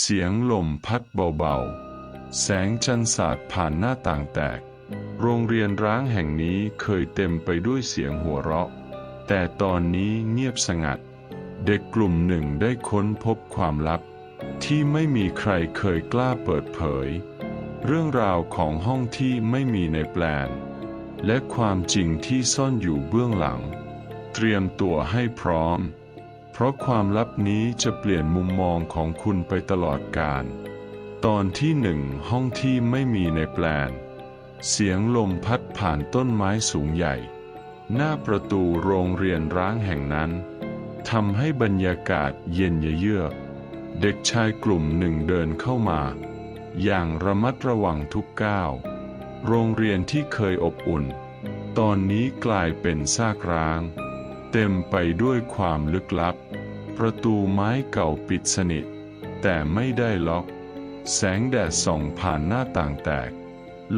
เสียงลมพัดเบาๆ แสงจันทร์สาดผ่านหน้าต่างแตก โรงเรียนร้างแห่งนี้เคยเต็มไปด้วยเสียงหัวเราะ แต่ตอนนี้เงียบสงัด เด็กกลุ่มหนึ่งได้ค้นพบความลับ ที่ไม่มีใครเคยกล้าเปิดเผย เรื่องราวของห้องที่ไม่มีในแปลน และความจริงที่ซ่อนอยู่เบื้องหลัง เตรียมตัวให้พร้อม เพราะความลับนี้จะเปลี่ยนมุมมองของคุณไปตลอดกาลตอนที่หนึ่งห้องที่ไม่มีในแปลน เสียงลมพัดผ่านต้นไม้สูงใหญ่ หน้าประตูโรงเรียนร้างแห่งนั้นทำให้บรรยากาศเย็นเยือกเด็กชายกลุ่มหนึ่งเดินเข้ามา อย่างระมัดระวังทุกก้าว โรงเรียนที่เคยอบอุ่น ตอนนี้กลายเป็นซากร้าง เต็มไปด้วยความลึกลับ ประตูไม้เก่าปิดสนิท แต่ไม่ได้ล็อก แสงแดดส่องผ่านหน้าต่างแตก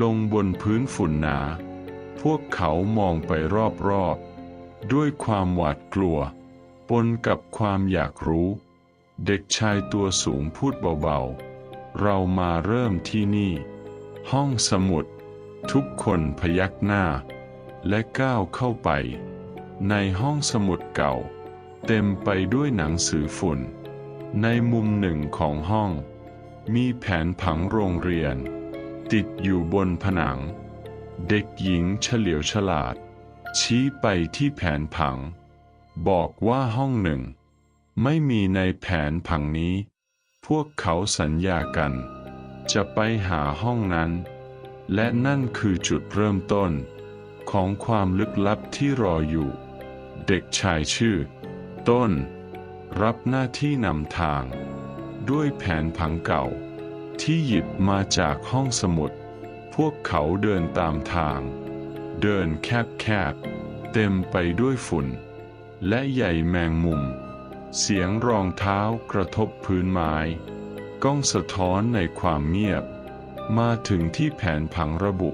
ลงบนพื้นฝุ่นหนา พวกเขามองไปรอบๆ ด้วยความหวาดกลัว ปนกับความอยากรู้ เด็กชายตัวสูงพูดเบาๆ เรามาเริ่มที่นี่ ห้องสมุด ทุกคนพยักหน้า และก้าวเข้าไป ในห้องสมุดเก่า เต็มไปด้วยหนังสือฝุ่น ในมุมหนึ่งของห้อง มีแผนผังโรงเรียน ติดอยู่บนผนัง เด็กหญิงเฉลียวฉลาด ชี้ไปที่แผนผัง บอกว่าห้องหนึ่ง ไม่มีในแผนผังนี้ พวกเขาสัญญากัน จะไปหาห้องนั้น และนั่นคือจุดเริ่มต้นของความลึกลับที่รออยู่ เด็กชายชื่อ ต้น รับหน้าที่นำทาง ด้วยแผนผังเก่า ที่หยิบมาจากห้องสมุด พวกเขาเดินตามทาง เดินแคบๆ เต็มไปด้วยฝุ่น และใหญ่แมงมุม เสียงรองเท้ากระทบพื้นไม้ก้องสะท้อนในความเงียบ มาถึงที่แผนผังระบุ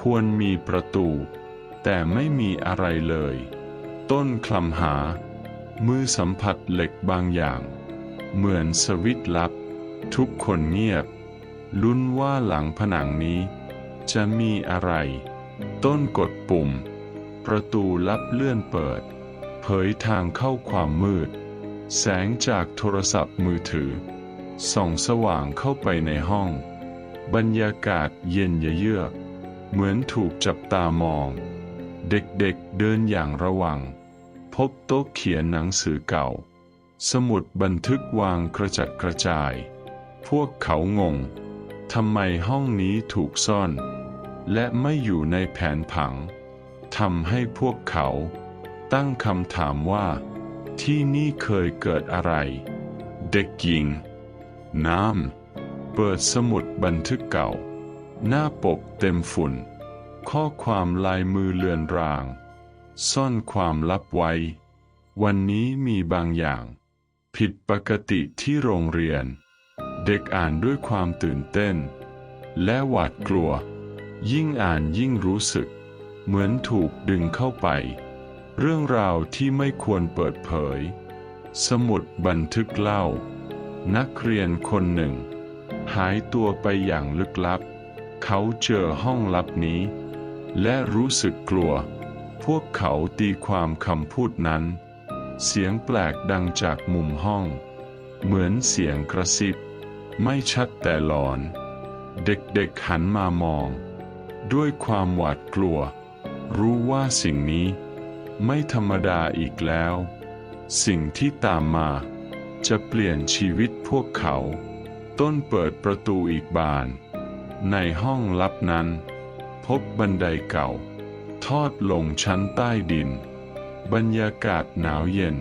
ควรมีประตู แต่ไม่มีอะไรเลย ต้นคลำหา มือสัมผัสเหล็กบางอย่าง เหมือนสวิตช์ลับ ทุกคนเงียบ ลุ้นว่าหลังผนังนี้ จะมีอะไร ต้นกดปุ่ม ประตูลับเลื่อนเปิด เผยทางเข้าความมืด แสงจากโทรศัพท์มือถือ ส่องสว่างเข้าไปในห้อง บรรยากาศเย็นเยือก เหมือนถูกจับตามองเด็กๆเดินอย่างระวัง พบโต๊ะเขียนหนังสือเก่า สมุดบันทึกวางกระจัดกระจาย พวกเขางง ทำไมห้องนี้ถูกซ่อน และไม่อยู่ในแผนผัง ทำให้พวกเขา ตั้งคำถามว่า ที่นี่เคยเกิดอะไร เด็กหญิง น้ำ เปิดสมุดบันทึกเก่า หน้าปกเต็มฝุ่น ข้อความลายมือเลือนราง ซ่อนความลับไว้ วันนี้มีบางอย่าง ผิดปกติที่โรงเรียน เด็กอ่านด้วยความตื่นเต้น และหวาดกลัว ยิ่งอ่านยิ่งรู้สึก เหมือนถูกดึงเข้าไป เรื่องราวที่ไม่ควรเปิดเผย สมุดบันทึกเล่า นักเรียนคนหนึ่ง หายตัวไปอย่างลึกลับ เขาเจอห้องลับนี้ และรู้สึกกลัว พวกเขาตีความคำพูดนั้น เสียงแปลกดังจากมุมห้อง เหมือนเสียงกระซิบ ไม่ชัดแต่หลอน เด็กๆหันมามอง ด้วยความหวาดกลัว รู้ว่าสิ่งนี้ ไม่ธรรมดาอีกแล้ว สิ่งที่ตามมา จะเปลี่ยนชีวิตพวกเขา ต้นเปิดประตูอีกบาน ในห้องลับนั้น พบบันไดเก่า ทอดลงชั้นใต้ดิน บรรยากาศหนาวเย็น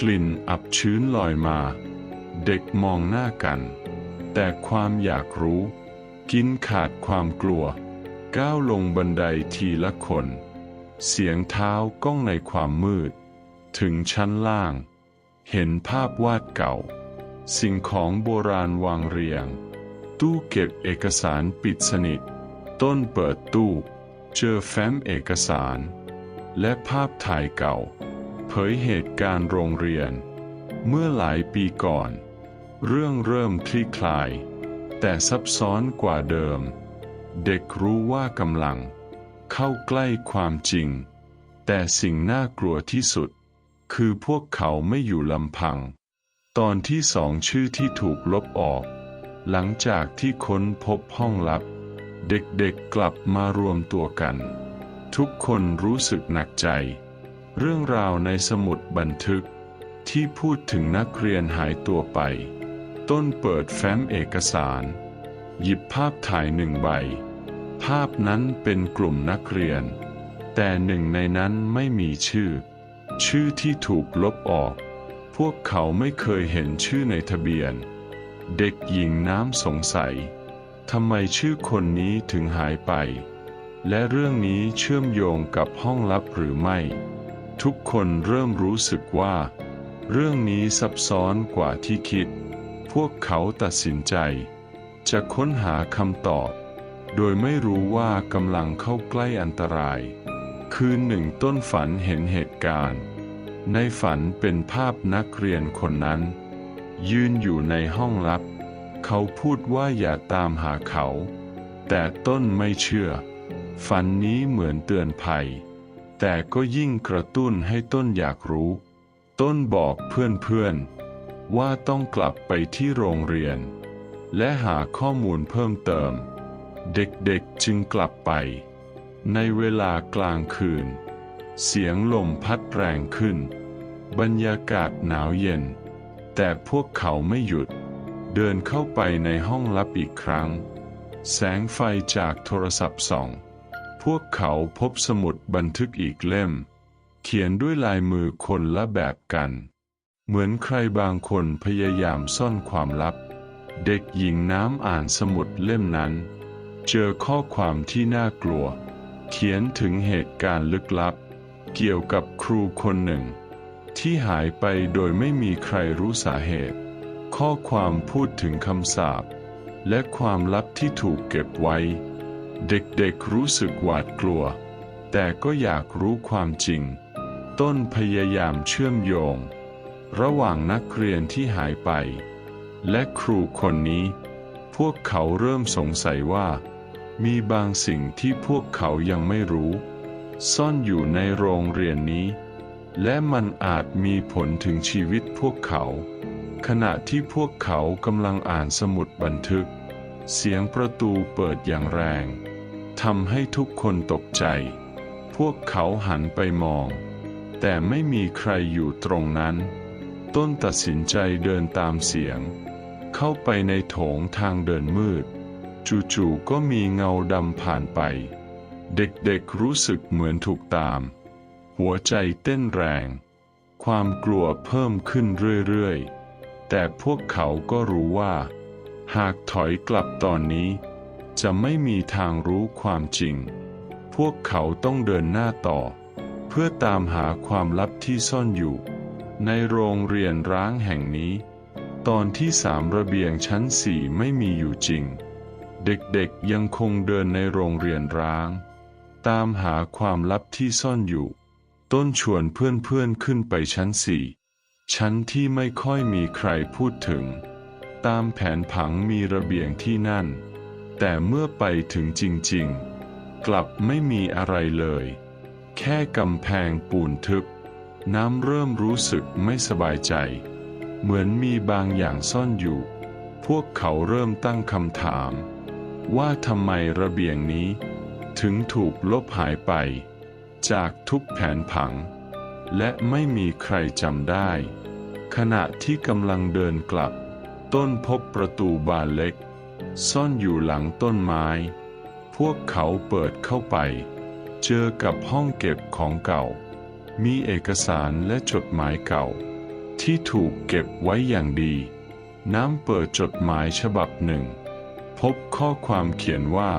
กลิ่นอับชื้นลอยมา เด็กมองหน้ากัน แต่ความอยากรู้ กินขาดความกลัว ก้าวลงบันไดทีละคน เสียงเท้าก้องในความมืด ถึงชั้นล่าง เห็นภาพวาดเก่า สิ่งของโบราณวางเรียง ตู้เก็บเอกสารปิดสนิท ต้นเปิดตู้ เจอแฟ้มเอกสาร และภาพถ่ายเก่า เผยเหตุการณ์โรงเรียน เมื่อหลายปีก่อน เรื่องเริ่มคลี่คลาย แต่ซับซ้อนกว่าเดิม เด็กรู้ว่ากำลัง เข้าใกล้ความจริง แต่สิ่งน่ากลัวที่สุด คือพวกเขาไม่อยู่ลำพัง ตอนที่สองชื่อที่ถูกลบออก หลังจากที่ค้นพบห้องลับ เด็กๆกลับมารวมตัวกัน ทุกคนรู้สึกหนักใจ เรื่องราวในสมุดบันทึก ที่พูดถึงนักเรียนหายตัวไป ต้นเปิดแฟ้มเอกสาร หยิบภาพถ่ายหนึ่งใบ ภาพนั้นเป็นกลุ่มนักเรียน แต่หนึ่งในนั้นไม่มีชื่อ ชื่อที่ถูกลบออก พวกเขาไม่เคยเห็นชื่อในทะเบียน เด็กหญิงน้ำสงสัย ทำไมชื่อคนนี้ถึงหายไป และเรื่องนี้เชื่อมโยงกับห้องลับหรือไม่ ทุกคนเริ่มรู้สึกว่า เรื่องนี้ซับซ้อนกว่าที่คิด พวกเขาตัดสินใจ จะค้นหาคำตอบ โดยไม่รู้ว่ากำลังเข้าใกล้อันตราย คืนหนึ่งต้นฝันเห็นเหตุการณ์ ในฝันเป็นภาพนักเรียนคนนั้น ยืนอยู่ในห้องลับ เขาพูดว่าอย่าตามหาเขา แต่ต้นไม่เชื่อ ฝันนี้เหมือนเตือนภัย แต่ก็ยิ่งกระตุ้นให้ต้นอยากรู้ ต้นบอกเพื่อนๆ ว่าต้องกลับไปที่โรงเรียน และหาข้อมูลเพิ่มเติม เด็กๆจึงกลับไป ในเวลากลางคืน เสียงลมพัดแรงขึ้น บรรยากาศหนาวเย็น แต่พวกเขาไม่หยุด เดินเข้าไปในห้องลับอีกครั้ง แสงไฟจากโทรศัพท์ส่อง พวกเขาพบสมุดบันทึกอีกเล่ม เขียนด้วยลายมือคนละแบบกัน เหมือนใครบางคนพยายามซ่อนความลับ เด็กหญิงน้ำอ่านสมุดเล่มนั้น เจอข้อความที่น่ากลัว เขียนถึงเหตุการณ์ลึกลับ เกี่ยวกับครูคนหนึ่ง ที่หายไปโดยไม่มีใครรู้สาเหตุ ข้อความพูดถึงคำสาปและความลับที่ถูกเก็บไว้ เด็กๆรู้สึกหวาดกลัว แต่ก็อยากรู้ความจริง ต้นพยายามเชื่อมโยง ระหว่างนักเรียนที่หายไป และครูคนนี้ พวกเขาเริ่มสงสัยว่า มีบางสิ่งที่พวกเขายังไม่รู้ ซ่อนอยู่ในโรงเรียนนี้ และมันอาจมีผลถึงชีวิตพวกเขา ขณะที่พวกเขากำลังอ่านสมุดบันทึก เสียงประตูเปิดอย่างแรงทำให้ทุกคนตกใจ พวกเขาหันไปมอง แต่ไม่มีใครอยู่ตรงนั้น ต้นตัดสินใจเดินตามเสียง เข้าไปในโถงทางเดินมืด จู่ๆก็มีเงาดำผ่านไป เด็กๆรู้สึกเหมือนถูกตาม หัวใจเต้นแรง ความกลัวเพิ่มขึ้นเรื่อยๆ แต่พวกเขาก็รู้ว่า หากถอยกลับตอนนี้ จะไม่มีทางรู้ความจริง พวกเขาต้องเดินหน้าต่อ เพื่อตามหาความลับที่ซ่อนอยู่ ในโรงเรียนร้างแห่งนี้ ตอนที่สามระเบียงชั้นสี่ไม่มีอยู่จริง เด็กๆยังคงเดินในโรงเรียนร้าง ตามหาความลับที่ซ่อนอยู่ ต้นชวนเพื่อนๆขึ้นไปชั้นสี่ ชั้นที่ไม่ค่อยมีใครพูดถึง ตามแผนผังมีระเบียงที่นั่น แต่เมื่อไปถึงจริงๆ กลับไม่มีอะไรเลย แค่กำแพงปูนทึบ น้ำเริ่มรู้สึกไม่สบายใจ เหมือนมีบางอย่างซ่อนอยู่ พวกเขาเริ่มตั้งคำถาม ว่าทำไมระเบียงนี้ ถึงถูกลบหายไป จากทุกแผนผัง และไม่มีใครจำได้ ขณะที่กำลังเดินกลับ ต้นพบประตูบานเล็ก ซ่อนอยู่หลังต้นไม้ พวกเขาเปิดเข้าไป เจอกับห้องเก็บของเก่า มีเอกสารและจดหมายเก่า ที่ถูกเก็บไว้อย่างดี น้ำเปิดจดหมายฉบับหนึ่ง พบข้อความเขียนว่า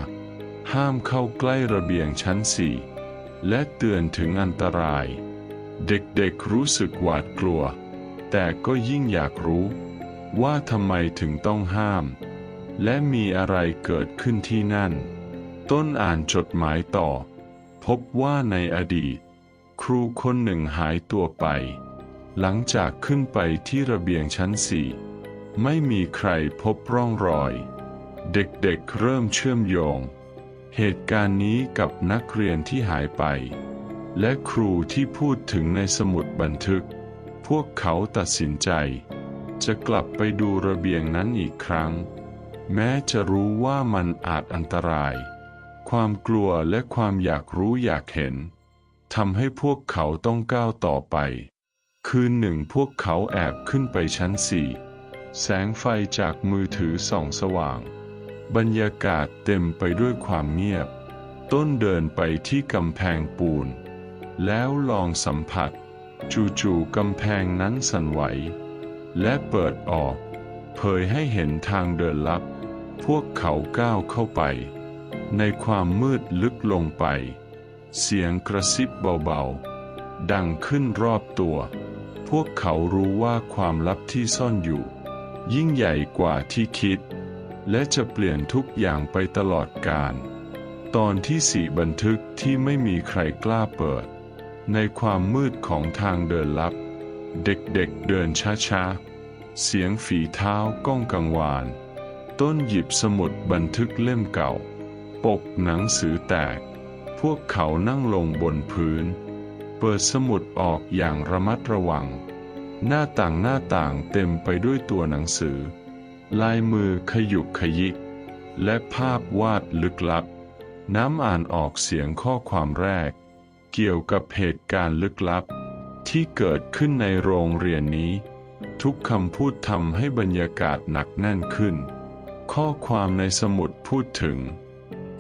ห้ามเข้าใกล้ระเบียงชั้นสี่และเตือนถึงอันตราย เด็กๆรู้สึกหวาดกลัว แต่ก็ยิ่งอยากรู้ ว่าทำไมถึงต้องห้าม และมีอะไรเกิดขึ้นที่นั่น ต้นอ่านจดหมายต่อ พบว่าในอดีต ครูคนหนึ่งหายตัวไป หลังจากขึ้นไปที่ระเบียงชั้นสี่ไม่มีใครพบร่องรอย เด็กๆเริ่มเชื่อมโยง เหตุการณ์นี้กับนักเรียนที่หายไป และครูที่พูดถึงในสมุดบันทึก พวกเขาตัดสินใจ จะกลับไปดูระเบียงนั้นอีกครั้ง แม้จะรู้ว่ามันอาจอันตราย ความกลัวและความอยากรู้อยากเห็นทำให้พวกเขาต้องก้าวต่อไป คืนหนึ่งพวกเขาแอบขึ้นไปชั้นสี่แสงไฟจากมือถือส่องสว่าง บรรยากาศเต็มไปด้วยความเงียบ ต้นเดินไปที่กำแพงปูน แล้วลองสัมผัส จู่ๆกำแพงนั้นสั่นไหว และเปิดออก เผยให้เห็นทางเดินลับ พวกเขาก้าวเข้าไป ในความมืดลึกลงไป เสียงกระซิบเบาๆ ดังขึ้นรอบตัว พวกเขารู้ว่าความลับที่ซ่อนอยู่ ยิ่งใหญ่กว่าที่คิด และจะเปลี่ยนทุกอย่างไปตลอดกาลตอนที่สี่บันทึกที่ไม่มีใครกล้าเปิด ในความมืดของทางเดินลับ เด็กๆเเดินช้าๆ เสียงฝีเท้าก้องกังวาน ต้นหยิบสมุดบันทึกเล่มเก่า ปกหนังสือแตก พวกเขานั่งลงบนพื้น เปิดสมุดออกอย่างระมัดระวัง หน้าต่างหน้าต่างเต็มไปด้วยตัวหนังสือ ลายมือขยุกขยิก และภาพวาดลึกลับ น้ำอ่านออกเสียงข้อความแรก เกี่ยวกับเหตุการณ์ลึกลับ ที่เกิดขึ้นในโรงเรียนนี้ ทุกคำพูดทำให้บรรยากาศหนักแน่นขึ้น ข้อความในสมุดพูดถึง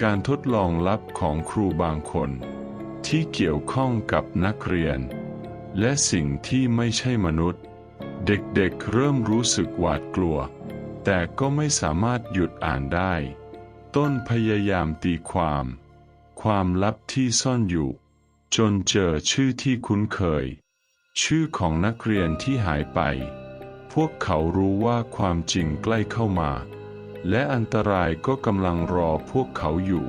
การทดลองลับของครูบางคน ที่เกี่ยวข้องกับนักเรียน และสิ่งที่ไม่ใช่มนุษย์ เด็กๆเริ่มรู้สึกหวาดกลัว แต่ก็ไม่สามารถหยุดอ่านได้ ต้นพยายามตีความ ความลับที่ซ่อนอยู่ จนเจอชื่อที่คุ้นเคย ชื่อของนักเรียนที่หายไป พวกเขารู้ว่าความจริงใกล้เข้ามา และอันตรายก็กำลังรอพวกเขาอยู่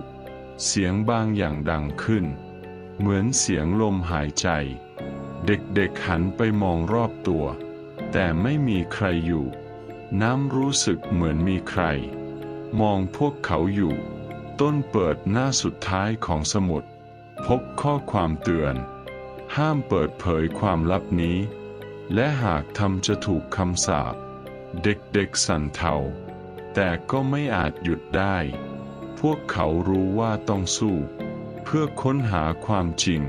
เสียงบางอย่างดังขึ้น เหมือนเสียงลมหายใจ เด็กๆหันไปมองรอบตัว แต่ไม่มีใครอยู่ น้ำรู้สึกเหมือนมีใคร มองพวกเขาอยู่ ต้นเปิดหน้าสุดท้ายของสมุด พบข้อความเตือน ห้ามเปิดเผยความลับนี้ และหากทำจะถูกคำสาปเด็กๆสั่นเทา แต่ก็ไม่อาจหยุดได้ พวกเขารู้ว่าต้องสู้ เพื่อค้นหาความจริง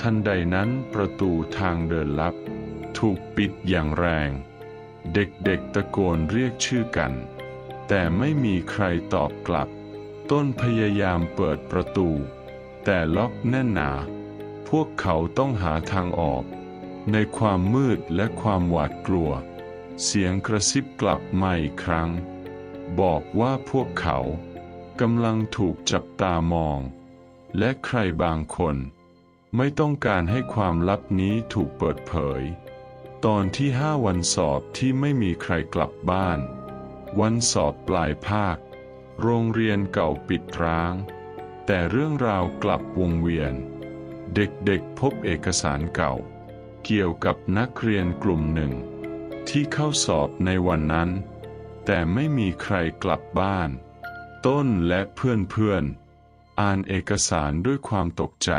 ทันใดนั้นประตูทางเดินลับ ถูกปิดอย่างแรง เด็กๆตะโกนเรียกชื่อกัน แต่ไม่มีใครตอบกลับ ต้นพยายามเปิดประตู แต่ล็อกแน่นหนา พวกเขาต้องหาทางออก ในความมืดและความหวาดกลัว เสียงกระซิบกลับมาอีกครั้ง บอกว่าพวกเขากำลังถูกจับตามอง และใครบางคน ไม่ต้องการให้ความลับนี้ถูกเปิดเผย ตอนที่ห้าวันสอบที่ไม่มีใครกลับบ้าน วันสอบปลายภาค โรงเรียนเก่าปิดร้าง แต่เรื่องราวกลับวงเวียน เด็กๆพบเอกสารเก่า เกี่ยวกับนักเรียนกลุ่มหนึ่ง ที่เข้าสอบในวันนั้น แต่ไม่มีใครกลับบ้าน ต้นและเพื่อนๆ อ่านเอกสารด้วยความตกใจ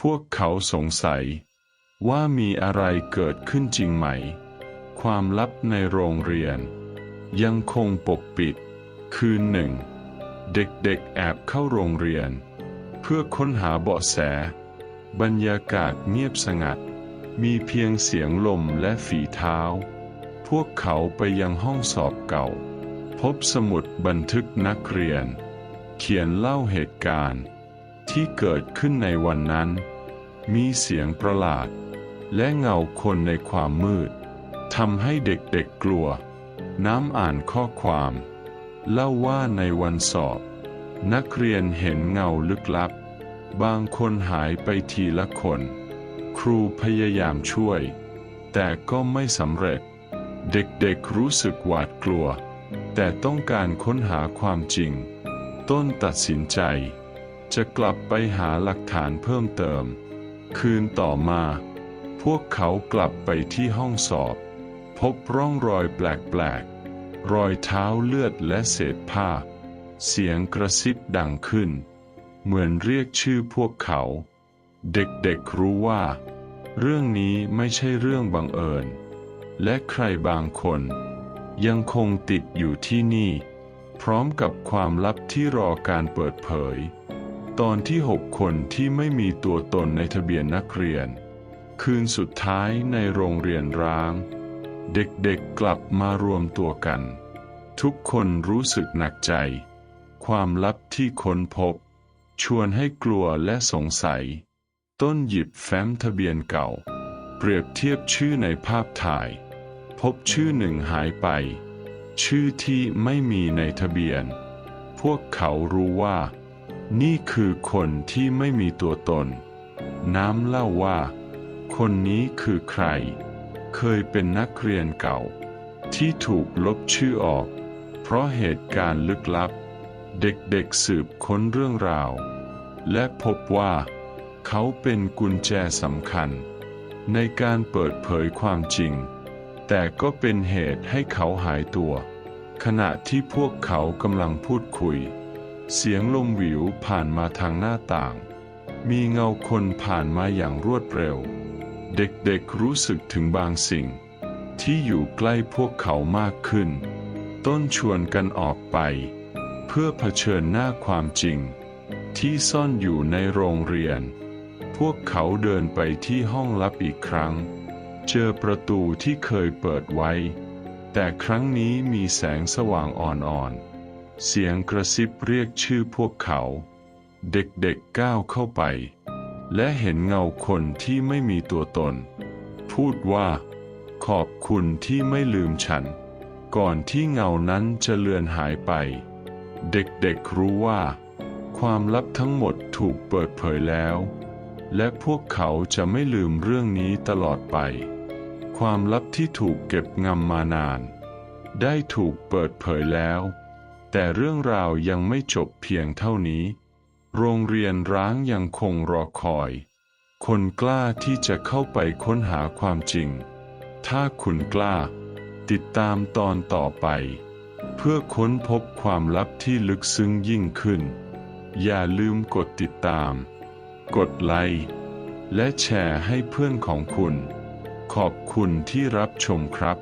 พวกเขาสงสัย ว่ามีอะไรเกิดขึ้นจริงไหม ความลับในโรงเรียน ยังคงปกปิด คืนหนึ่ง เด็กๆแอบเข้าโรงเรียน เพื่อค้นหาเบาะแส บรรยากาศเงียบสงัด มีเพียงเสียงลมและฝีเท้า พวกเขาไปยังห้องสอบเก่า พบสมุดบันทึกนักเรียน เขียนเล่าเหตุการณ์ ที่เกิดขึ้นในวันนั้น มีเสียงประหลาด และเงาคนในความมืดทำให้เด็กๆกลัว น้ำอ่านข้อความ เล่าว่าในวันสอบ นักเรียนเห็นเงาลึกลับ บางคนหายไปทีละคน ครูพยายามช่วย แต่ก็ไม่สำเร็จ เด็กๆรู้สึกหวาดกลัว แต่ต้องการค้นหาความจริง ต้นตัดสินใจ จะกลับไปหาหลักฐานเพิ่มเติม คืนต่อมา พวกเขากลับไปที่ห้องสอบ พบร่องรอยแปลก รอยเท้าเลือดและเศษผ้า เสียงกระซิบดังขึ้น เหมือนเรียกชื่อพวกเขา เด็กๆรู้ว่า เรื่องนี้ไม่ใช่เรื่องบังเอิญ และใครบางคน ยังคงติดอยู่ที่นี่ พร้อมกับความลับที่รอการเปิดเผย ตอนที่หกคนที่ไม่มีตัวตนในทะเบียนนักเรียน คืนสุดท้ายในโรงเรียนร้าง เด็กๆกลับมารวมตัวกัน ทุกคนรู้สึกหนักใจ ความลับที่ค้นพบ ชวนให้กลัวและสงสัย ต้นหยิบแฟ้มทะเบียนเก่า เปรียบเทียบชื่อในภาพถ่าย พบชื่อหนึ่งหายไป ชื่อที่ไม่มีในทะเบียน พวกเขารู้ว่า นี่คือคนที่ไม่มีตัวตน น้ำเล่าว่า คนนี้คือใคร เคยเป็นนักเรียนเก่า ที่ถูกลบชื่อออก เพราะเหตุการณ์ลึกลับ เด็กๆสืบค้นเรื่องราว และพบว่า เขาเป็นกุญแจสำคัญ ในการเปิดเผยความจริง แต่ก็เป็นเหตุให้เขาหายตัว ขณะที่พวกเขากำลังพูดคุย เสียงลมหวิวผ่านมาทางหน้าต่าง มีเงาคนผ่านมาอย่างรวดเร็ว เด็กๆรู้สึกถึงบางสิ่ง ที่อยู่ใกล้พวกเขามากขึ้น ต้นชวนกันออกไป เพื่อเผชิญหน้าความจริง ที่ซ่อนอยู่ในโรงเรียน พวกเขาเดินไปที่ห้องลับอีกครั้ง เจอประตูที่เคยเปิดไว้ แต่ครั้งนี้มีแสงสว่างอ่อนๆ เสียงกระซิบเรียกชื่อพวกเขา เด็กๆก้าวเข้าไป และเห็นเงาคนที่ไม่มีตัวตน พูดว่า ขอบคุณที่ไม่ลืมฉัน ก่อนที่เงานั้นจะเลือนหายไป เด็กๆรู้ว่า ความลับทั้งหมดถูกเปิดเผยแล้ว และพวกเขาจะไม่ลืมเรื่องนี้ตลอดไป ความลับที่ถูกเก็บงำมานาน ได้ถูกเปิดเผยแล้ว แต่เรื่องราวยังไม่จบเพียงเท่านี้ โรงเรียนร้างยังคงรอคอย คนกล้าที่จะเข้าไปค้นหาความจริง ถ้าคุณกล้า ติดตามตอนต่อไป เพื่อค้นพบความลับที่ลึกซึ้งยิ่งขึ้น อย่าลืมกดติดตาม กดไลค์และแชร์ให้เพื่อนของคุณ ขอบคุณที่รับชมครับ